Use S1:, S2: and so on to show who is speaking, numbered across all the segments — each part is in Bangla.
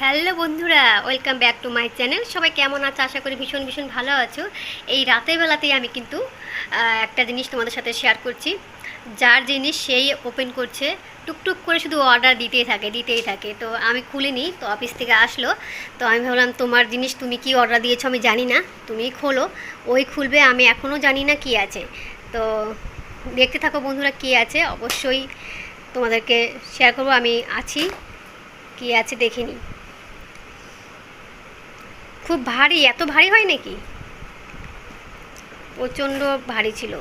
S1: হ্যালো বন্ধুরা welcome back to my channel সবাই কেমন আছে? আশা করি ভীষণ ভীষণ ভালো আছো। এই রাতের বেলাতেই আমি কিন্তু একটা জিনিস তোমাদের সাথে শেয়ার করছি। যার জিনিস সেই ওপেন করছে। টুকটুক করে শুধু অর্ডার দিতেই থাকে দিতেই থাকে। তো আমি খুলিনি, তো অফিস থেকে আসলো। তো আমি ভাবলাম, তোমার জিনিস তুমি কি অর্ডার দিয়েছ আমি জানি না। তুমি খোলো। ওই খুলবে, আমি এখনও জানি না কি আছে। তো দেখতে থাকো বন্ধুরা কি আছে। অবশ্যই তোমাদেরকে শেয়ার করব। আমি আছি, কি আছে দেখিনি। খুব ভারী এত ভারী হয় নাকি? প্রচণ্ড ভারী ছিল।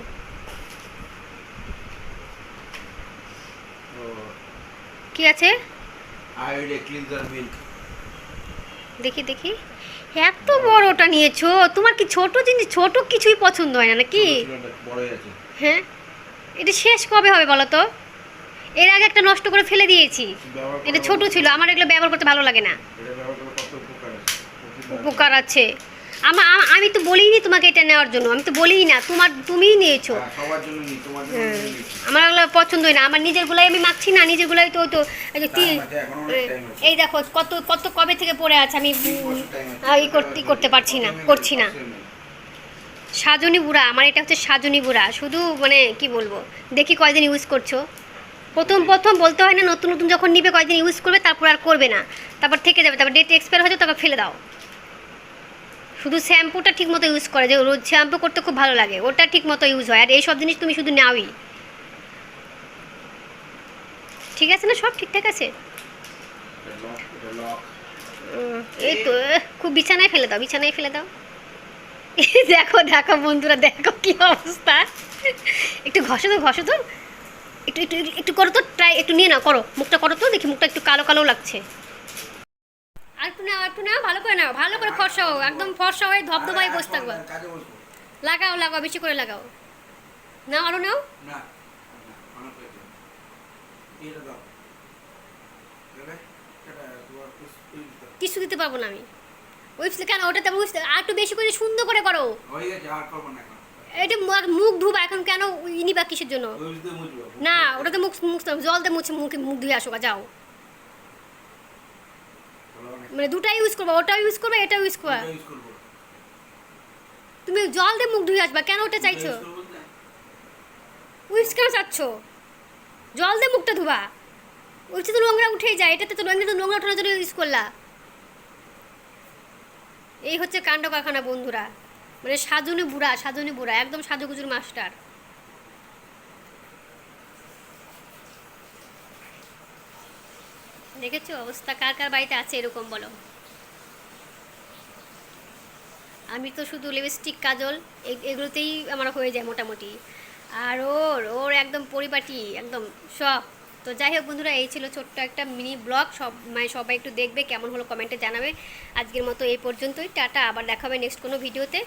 S1: কি আছে? দেখি দেখি। এত বড় ওটা নিয়েছো। তোমার কি ছোট জিনিস? ছোট কিছুই পছন্দ হয় না নাকি? হ্যাঁ? এটা শেষ কবে হবে বলো তো? এর আগে একটা নষ্ট করে ফেলে দিয়েছি। এটা ছোট ছিল আমার এগুলো ব্যবহার করতে ভালো লাগে না
S2: এটা ব্যবহার করলে কত উপকার আছে উপকার
S1: আছে। আমা আমি তো বলিনি তোমাকে এটা নেওয়ার জন্য আমি তো বলিই না তোমার তুমিই নিয়েছো।
S2: হ্যাঁ,
S1: হ্যাঁ। আমার ওগুলো পছন্দ হয় না আমার নিজের গুলাই আমি মাখছি না নিজের গুলাই তো তো এই দেখো কত কত কবে থেকে পড়ে আছে আমি ই করতে করতে পারছি না করছি না? সাজনি বুড়া আমার এটা হচ্ছে সাজনি বুড়া শুধু মানে কি বলব দেখি কয়দিন ইউজ করছ। প্রথম প্রথম বলতে হয় না নতুন নতুন যখন নিবে কয়দিন ইউজ করবে তারপর আর করবে না। তারপর থেকে যাবে তারপর ডেট এক্সপায়ার হয়ে যাবে তারপর ফেলে দাও। শুধু শ্যাম্পুটা ঠিক মতো ইউজ করে যে রোজ শ্যাম্পু করতে খুব ভালো লাগে, ওটা ঠিক মতো ইউজ হয়। আর এইসব জিনিস তুমি শুধু নাওই। ঠিক আছে না? সব ঠিকঠাক আছে? এই তো, খুব বিছানায় ফেলে দাও, বিছানায় ফেলে দাও। দেখো দেখো বন্ধুরা, দেখো কি অবস্থা। একটু ঘষো তো ঘষো তো। একটু একটু একটু করো তো ট্রাই একটু নিয়ে নাও, করো। মুখটা করো তো, দেখি মুখটা একটু কালো কালো লাগছে। আর আর ভালো করে নাও ভালো করে ফর্সা হোক একদম ফর্সা হয়ে ধবধবাই বসে থাকবা লাগাও লাগাও বেশি করে লাগাও নাও আরও নাও। কিছু দিতে পারব না আমি উইপস কেন ওটাতে উইপস আর একটু বেশি করে সুন্দর করে করো
S2: আর।
S1: এটা মুখ ধুবা এখন কেন ইনিবা কিসের জন্য
S2: ওই।
S1: না ওটাতে মুখ মুখ জল দিয়ে মুছে মুখে মুখ ধুয়ে আসো যাও। মানে দুটাই ইউজ করবা ওটাও ইউজ করবা এটাও ইউজ করবা। তুমি জল দিয়ে মুখ ধুয়ে আসবা কেন ওটা চাইছো? উইপস কেন চাচ্ছ? জল দিয়ে মুখটা ধুবা। উইপসে তো নোংরা উঠেই যায় এটাতে তো নোংরা তো নোংরা ওঠানোর জন্য ইউজ করলা। এই হচ্ছে কাণ্ড কারখানা বন্ধুরা। মানে সাজনে বুড়া সাজনে বুড়া একদম সাজুগুজুর মাস্টার। দেখেছ অবস্থা? কার কার বাড়িতে আছে এরকম বলো? আমি তো শুধু লিপস্টিক কাজল এগুলোতেই আমার হয়ে যায় মোটামুটি। আর ওর ওর একদম পরিপাটি, একদম সব। তো যাই হোক বন্ধুরা, এই ছিল ছোট্ট একটা মিনি ব্লগ সব মানে সবাই একটু দেখবে কেমন হলো কমেন্টে জানাবে। আজকের মতো এই পর্যন্তই। টাটা, আবার দেখাবে নেক্সট কোনো ভিডিওতে